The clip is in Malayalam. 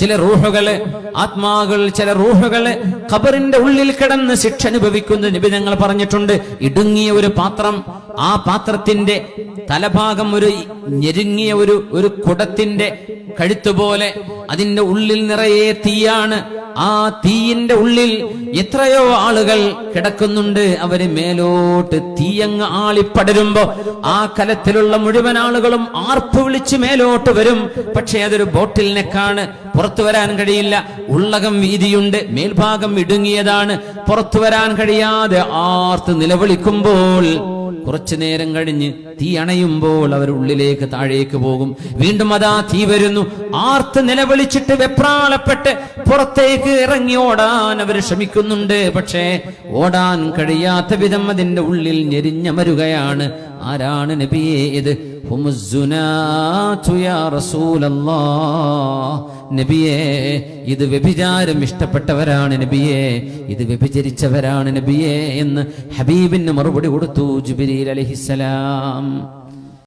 ചില റൂഹുകൾ ആത്മാകൾ ചില റൂഹുകൾ ഖബറിന്റെ ഉള്ളിൽ കിടന്ന് ശിക്ഷ അനുഭവിക്കുന്ന നബി ഞങ്ങൾ പറഞ്ഞിട്ടുണ്ട്. ഇടുങ്ങിയ ഒരു പാത്രം ആ പാത്രത്തിന്റെ തലഭാഗം ഒരു ഞെരുങ്ങിയ ഒരു ഒരു കുടത്തിന്റെ കഴുത്തുപോലെ അതിന്റെ ഉള്ളിൽ നിറയെ തീയാണ്. ആ തീയിന്റെ ഉള്ളിൽ എത്രയോ ആളുകൾ കിടക്കുന്നുണ്ട്. അവർ മേലോട്ട് തീയങ്ങ് ആളിപ്പടരുമ്പോ ആ കലത്തിലുള്ള മുഴുവൻ ആളുകളും ആർപ്പ് വിളിച്ച് മേലോട്ട് വരും. പക്ഷെ അതൊരു ബോട്ടിൽ നെക്കാണ് പുറത്തു വരാൻ കഴിയില്ല. ഉള്ളകം വീതിയുണ്ട്. മേൽഭാഗം ഇടുങ്ങിയതാണ്. പുറത്തു വരാൻ കഴിയാതെ ആർത്ത് നിലവിളിക്കുമ്പോൾ കുറച്ചു നേരം കഴിഞ്ഞ് തീ അണയുമ്പോൾ അവർ ഉള്ളിലേക്ക് താഴേക്ക് പോകും. വീണ്ടും അതാ തീ വരുന്നു. ആർത്ത് നിലവിളിച്ചിട്ട് വെപ്രാളപ്പെട്ട് പുറത്തേക്ക് ഇറങ്ങി ഓടാൻ അവർ ശ്രമിക്കുന്നുണ്ട്. പക്ഷേ ഓടാൻ കഴിയാത്ത വിധം അതിന്റെ ഉള്ളിൽ ഞെരിഞ്ഞമരുകയാണ്. ആരാണ് നബിയെ ഇത്? ഹുമുസ്സുനാതു യാ റസൂലല്ലാഹ്. നബിയെ ഇത് വ്യഭിചാരം ഇഷ്ടപ്പെട്ടവരാണ് നബിയെ ഇത് വ്യഭിചരിച്ചവരാണ് നബിയെ എന്ന് ഹബീബിന് മറുപടി കൊടുത്തു ജുബിരിൽ അലഹിസലാം